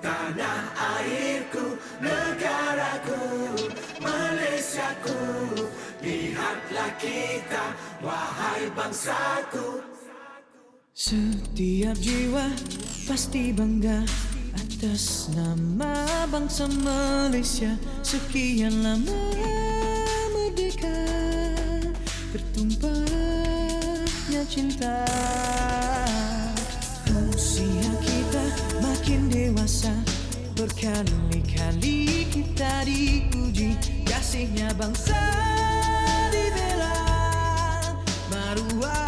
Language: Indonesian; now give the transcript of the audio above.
Tanah airku, negaraku Malaysiaku. Lihatlah kita, wahai bangsaku. Setiap jiwa pasti bangga atas nama bangsa Malaysia. Sekian lama merdeka Tertumpahnya cinta Berkali-kali kita diuji Kasihnya bangsa dibela. Maruah